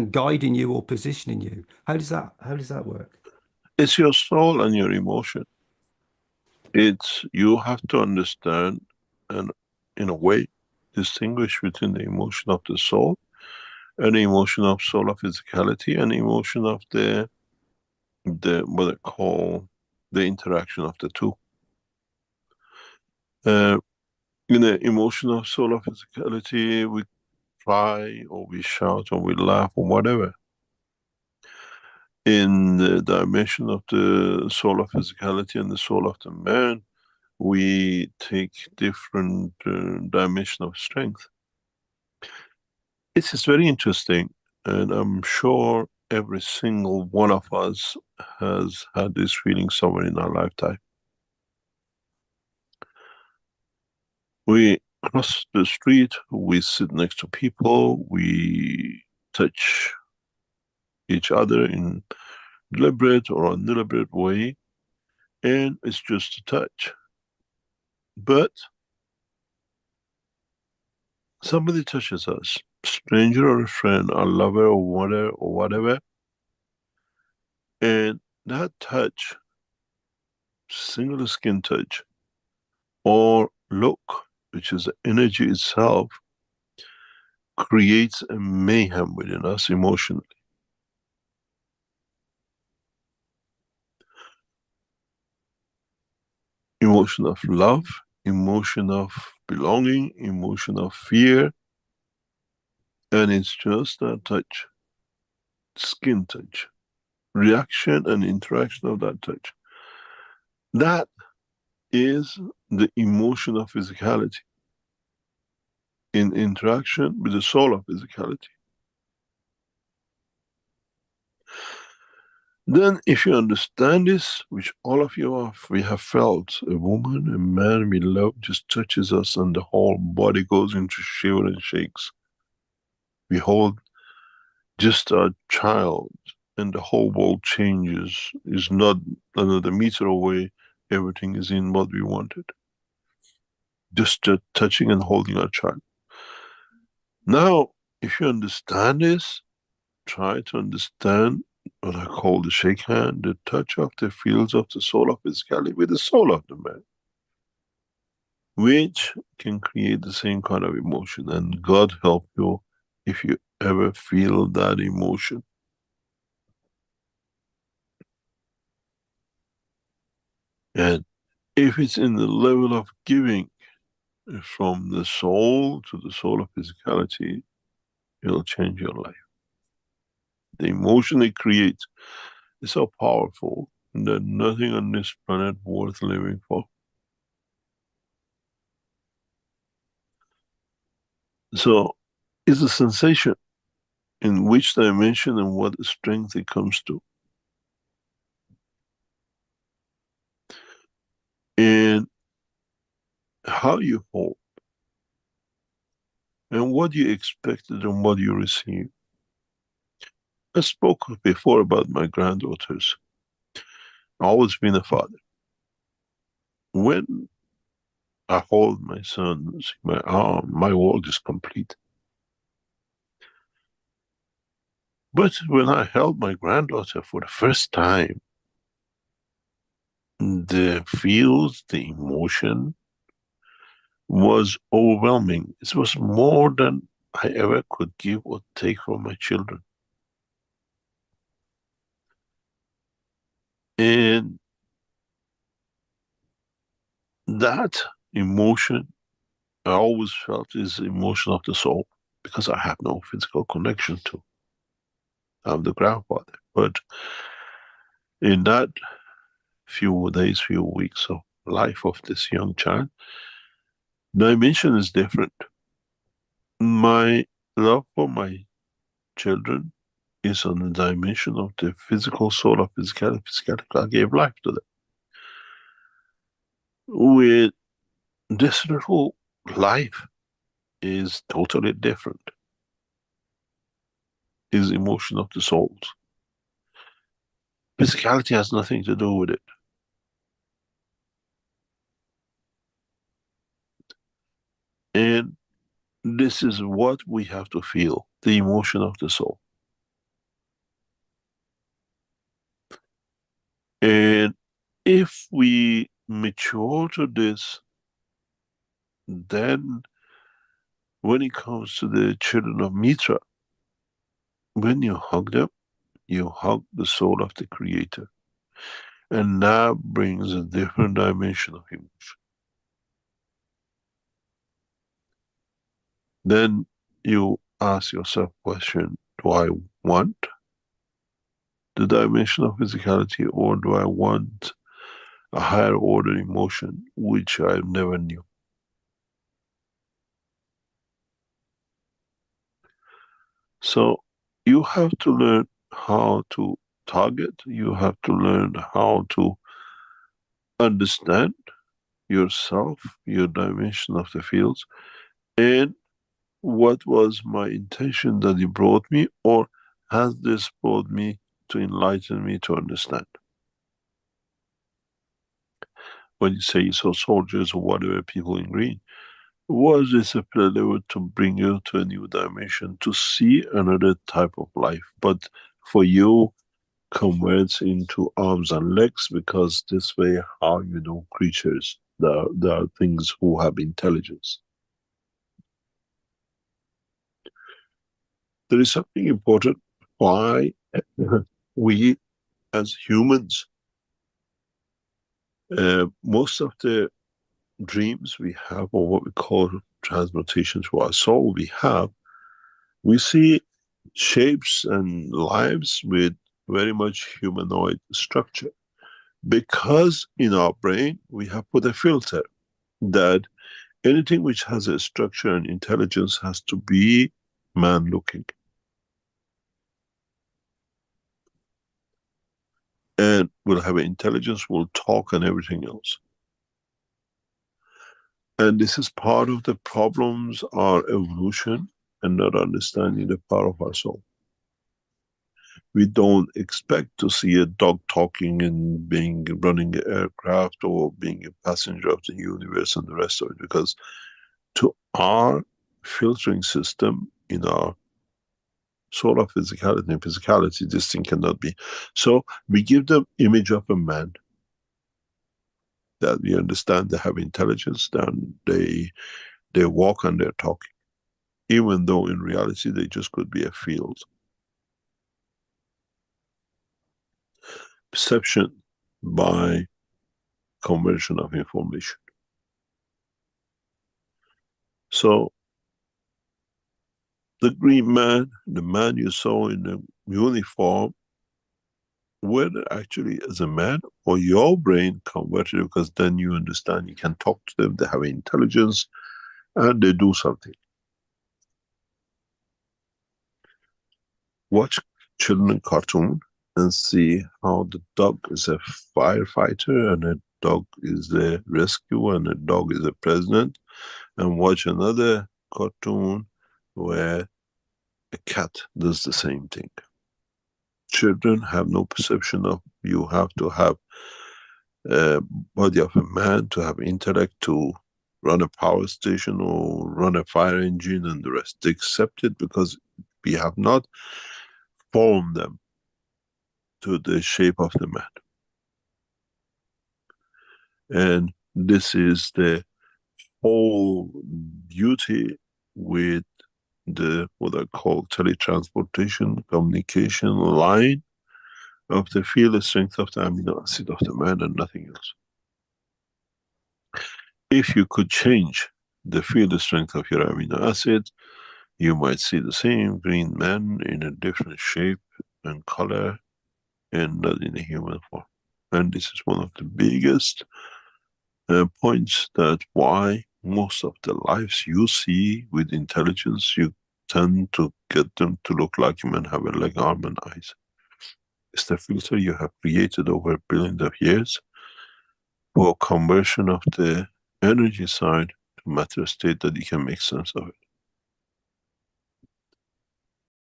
guiding you or positioning you. How does that how does that work? It's your soul and your emotion. It's you have to understand and in a way distinguish between the emotion of the soul and the emotion of soul of physicality and the emotion of the the what I call the interaction of the two. Uh, in the emotion of soul of physicality, we cry or we shout or we laugh or whatever. In the dimension of the soul of physicality and the soul of the man, we take different uh, dimension of strength. This is very interesting, and I'm sure every single one of us has had this feeling somewhere in our lifetime. We cross the street, we sit next to people, we touch each other in deliberate or undeliberate way, and it's just a touch. But somebody touches us, stranger or a friend, a lover or whatever, or whatever, and that touch, single skin touch, or look, which is the energy itself, creates a mayhem within us emotionally. Emotion of love, emotion of belonging, emotion of fear, and it's just a touch, skin touch, reaction and interaction of that touch. That is the emotion of physicality in interaction with the soul of physicality. Then if you understand this, which all of you have, we have felt, a woman, a man we love just touches us and the whole body goes into shiver and shakes. We hold just a child and the whole world changes, is not another meter away, everything is in what we wanted. Just touching and holding our child. Now, if you understand this, try to understand what I call the shake hand, the touch of the fields of the soul of physicality with the soul of the man, which can create the same kind of emotion. And God help you if you ever feel that emotion. And if it's in the level of giving from the soul to the soul of physicality, it'll change your life. The emotion it creates is so powerful that nothing on this planet worth living for. So, it's a sensation in which dimension and what strength it comes to. And how you hope and what you expected and what you received. I spoke before about my granddaughters. Always been a father. When I hold my sons in my arm, my world is complete. But when I held my granddaughter for the first time, the feels, the emotion was overwhelming. It was more than I ever could give or take from my children. And that emotion I always felt is the emotion of the soul because I have no physical connection to. I'm the grandfather. But in that few days, few weeks of life of this young child, dimension is different. My love for my children is on the dimension of the physical soul of physicality. Physicality, I gave life to them. With this little life is totally different. Is emotion of the souls. Physicality has nothing to do with it. And this is what we have to feel, the emotion of the soul. And if we mature to this, then when it comes to the children of Mitra, when you hug them, you hug the soul of the Creator. And that brings a different dimension of emotion. Then you ask yourself question, do I want the dimension of physicality or do I want a higher order emotion which I never knew? So you have to learn how to target, you have to learn how to understand yourself, your dimension of the fields, and what was my intention that it brought me, or has this brought me to enlighten me to understand? When you say so soldiers or whatever people in green, was this a level to bring you to a new dimension, to see another type of life? But for you, converts into arms and legs because this way how you know creatures, there, there are things who have intelligence. There is something important why we as humans, uh, most of the dreams we have, or what we call transmutations for our soul we have, we see shapes and lives with very much humanoid structure. Because in our brain we have put a filter that anything which has a structure and intelligence has to be man looking. And will have intelligence, will talk and everything else. And this is part of the problems, our evolution, and not understanding the power of our soul. We don't expect to see a dog talking and being running an aircraft or being a passenger of the universe and the rest of it, because to our filtering system in our soul of physicality physicality, this thing cannot be. So we give them image of a man that we understand they have intelligence, then they they walk and they're talking. Even though in reality they just could be a field. Perception by conversion of information. So the green man, the man you saw in the uniform, whether actually as a man or your brain converted because then you understand you can talk to them, they have intelligence and they do something. Watch children cartoon and see how the dog is a firefighter and a dog is a rescue and a dog is a president and watch another cartoon where a cat does the same thing children have no perception of you have to have a body of a man to have intellect to run a power station or run a fire engine and the rest. They accept it because we have not formed them to the shape of the man. And this is the whole beauty with the what I call teletransportation communication line of the field strength of the amino acid of the man and nothing else. If you could change the field strength of your amino acid, you might see the same green man in a different shape and color and not in a human form. And this is one of the biggest uh, points that why most of the lives you see with intelligence, you tend to get them to look like have a leg, arm and eyes. It's the filter you have created over billions of years for conversion of the energy side to matter state that you can make sense of it.